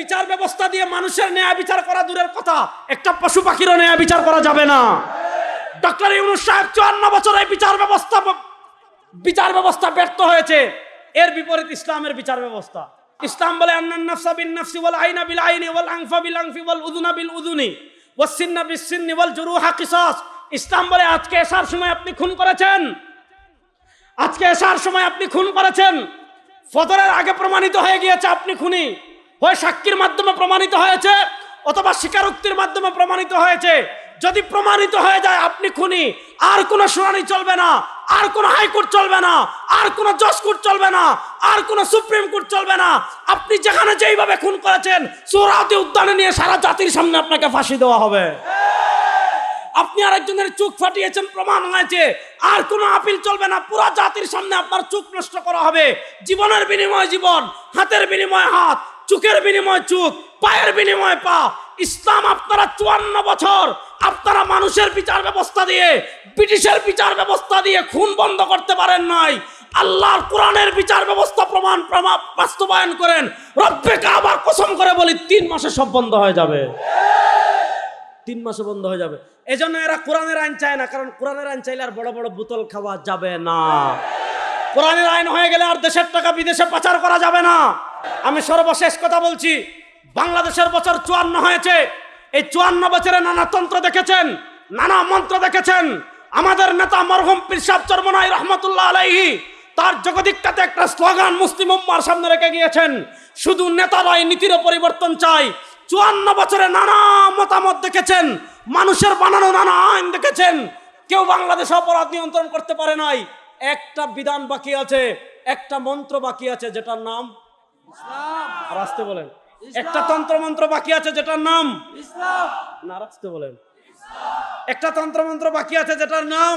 বিচার ব্যবস্থা দিয়ে মানুষের ন্যায় বিচার করা দূরের কথা। একটা পশু পাখিরও ন্যায় বিচার করা যাবে না। ডক্টর ইউনুস সাহেব চুয়ান্ন বছর বিচার ব্যবস্থা বিচার ব্যবস্থা ব্যর্থ হয়েছে। এর বিপরীত ইসলামের বিচার ব্যবস্থা। ইসলাম বলে, আন্নান নাফসা বিন নাফসি ওয়াল আইনা বিল আইনি ওয়াল আনফা বিল আনফি ওয়াল উযুনা বিল ইসলাম বলে, আজকে এসার সময় আপনি খুন করেছেন। আজকে এসার সময় আপনি খুন করেছেন। ফজরের আগে প্রমাণিত হয়ে গিয়েছে আপনি খুনি। হয় সাক্ষীর মাধ্যমে প্রমাণিত হয়েছে, অথবা স্বীকারোক্তির মাধ্যমে প্রমাণিত হয়েছে। যদি প্রমাণিত হয়ে যায়, আপনি খুনি। আর কোনো শুনানি চলবে না। আর কোনো হাইকোর্ট চলবে না। আর কোনো জজ কোর্ট চলবে না। আর কোনো সুপ্রিম কোর্ট চলবে না। আপনি যেখানে যেইভাবে খুন করেছেন সোহরাওয়ার্দী উদ্যানে নিয়ে সারা জাতির সামনে আপনাকে ফাঁসি দেওয়া হবে। আপনি আরেকজনের চোখ ফাটিয়েছেন, প্রমাণ হয়েছে। আর কোনো আপিল চলবে না। পুরো জাতির সামনে আপনার চোখ নষ্ট করা হবে। জীবনের বিনিময় জীবন, হাতের বিনিময় হাত। চোখের বিনিময় চোখ, পায়ের বিনিময় পা। ইসলাম আপনারা চুয়ান্ন বছর আপনারা মানুষের বিচার ব্যবস্থা দিয়ে, ব্রিটিশের বিচার ব্যবস্থা দিয়ে খুন বন্ধ করতে পারেন নাই। আল্লাহর কোরআনের বিচার ব্যবস্থা প্রমাণ প্রমা বাস্তবায়ন করেন। রব্বে কাবার কসম করে বলি, তিন মাসে সব বন্ধ হয়ে যাবে। তিন মাসে বন্ধ হয়ে যাবে। এজন্য এরা কোরআনের আইন চায় না, কারণ কোরআনের আইন চাইলে আর বড় বড় বোতল খাওয়া যাবে না। কোরআনের আইন হয়ে গেলে আর দেশের টাকা বিদেশে পাচার করা যাবে না। আমি সর্বশেষ কথা বলছি, বাংলাদেশের বছর চুয়ান্ন হয়েছে। এই চুয়ান্ন বছরে নানা তন্ত্র দেখেছেন, নানা মন্ত্র দেখেছেন। আমাদের নেতা মরহুম পিরসাব চরমনাই রহমতুল্লাহ আলাইহি, তার জগদিকটাতে একটা স্লোগান মুসলিম উম্মার সামনে রেখে গিয়েছেন। শুধু নেতারাই নীতির পরিবর্তন চাই। চুয়ান্ন বছরে নানা মতামত দেখেছেন, মানুষের বানানো নানা আইন দেখেছেন। কেউ বাংলাদেশ অপরাধ নিয়ন্ত্রণ করতে পারে নাই। একটা বিধান বাকি আছে, একটা মন্ত্র বাকি আছে, যেটার নাম আর আসতে বলেন। একটা তন্ত্র মন্ত্র বাকি আছে যেটার নাম? না আসতে বলেন। একটা তন্ত্র মন্ত্র বাকি আছে যেটার নাম?